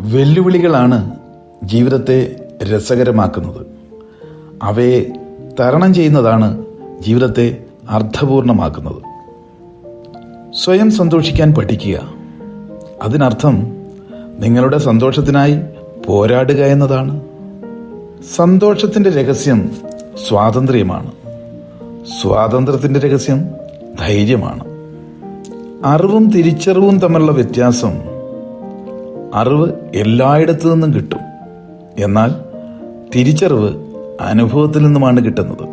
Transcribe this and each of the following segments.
വെല്ലുവിളികളാണ് ജീവിതത്തെ രസകരമാക്കുന്നത്. അവയെ തരണം ചെയ്യുന്നതാണ് ജീവിതത്തെ അർത്ഥപൂർണമാക്കുന്നത്. സ്വയം സന്തോഷിക്കാൻ പഠിക്കുക. അതിനർത്ഥം നിങ്ങളുടെ സന്തോഷത്തിനായി പോരാടുക എന്നതാണ്. സന്തോഷത്തിന്റെ രഹസ്യം സ്വാതന്ത്ര്യമാണ്. സ്വാതന്ത്ര്യത്തിന്റെ രഹസ്യം ധൈര്യമാണ്. അറിവും തിരിച്ചറിവും തമ്മിലുള്ള വ്യത്യാസം അറിവ് എല്ലായിടത്തു നിന്നും കിട്ടും. എന്നാൽ തിരിച്ചറിവ് അനുഭവത്തിൽ നിന്നുമാണ് കിട്ടുന്നത്.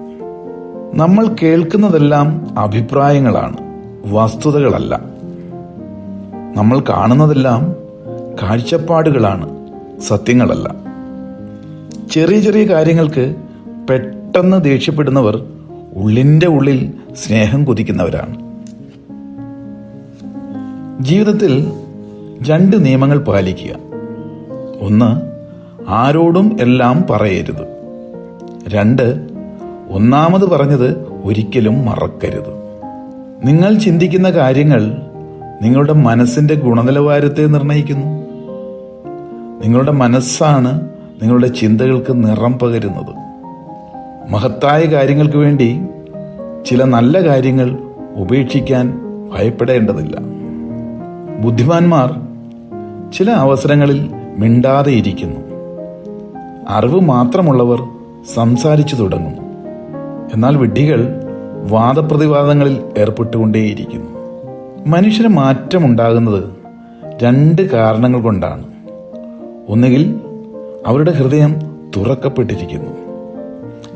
നമ്മൾ കേൾക്കുന്നതെല്ലാം അഭിപ്രായങ്ങളാണ് വസ്തുതകളല്ല. നമ്മൾ കാണുന്നതെല്ലാം കാഴ്ചപ്പാടുകളാണ് സത്യങ്ങളല്ല. ചെറിയ ചെറിയ കാര്യങ്ങൾക്ക് പെട്ടെന്ന് ദേഷ്യപ്പെടുന്നവർ ഉള്ളിന്റെ ഉള്ളിൽ സ്നേഹം കൊതിക്കുന്നവരാണ്. ജീവിതത്തിൽ രണ്ട് നിയമങ്ങൾ പാലിക്കുക. ഒന്ന് ആരോടും എല്ലാം പറയരുത്. രണ്ട് ഒന്നാമത് പറഞ്ഞത് ഒരിക്കലും മറക്കരുത്. നിങ്ങൾ ചിന്തിക്കുന്ന കാര്യങ്ങൾ നിങ്ങളുടെ മനസ്സിന്റെ ഗുണനിലവാരത്തെ നിർണയിക്കുന്നു. നിങ്ങളുടെ മനസ്സാണ് നിങ്ങളുടെ ചിന്തകൾക്ക് നിറം പകരുന്നത്. മഹത്തായ കാര്യങ്ങൾക്ക് വേണ്ടി ചില നല്ല കാര്യങ്ങൾ ഉപേക്ഷിക്കാൻ ഭയപ്പെടേണ്ടതില്ല. ബുദ്ധിമാന്മാർ ചില അവസരങ്ങളിൽ മിണ്ടാതെ ഇരിക്കുന്നു. അറിവ് മാത്രമുള്ളവർ സംസാരിച്ചു തുടങ്ങുന്നു. എന്നാൽ വിഡ്ഢികൾ വാദപ്രതിവാദങ്ങളിൽ ഏർപ്പെട്ടുകൊണ്ടേയിരിക്കുന്നു. മനുഷ്യന് മാറ്റമുണ്ടാകുന്നത് രണ്ട് കാരണങ്ങൾ കൊണ്ടാണ്. ഒന്നുകിൽ അവരുടെ ഹൃദയം തുറക്കപ്പെട്ടിരിക്കുന്നു.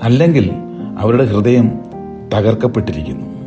അല്ലെങ്കിൽ അവരുടെ ഹൃദയം തകർക്കപ്പെട്ടിരിക്കുന്നു.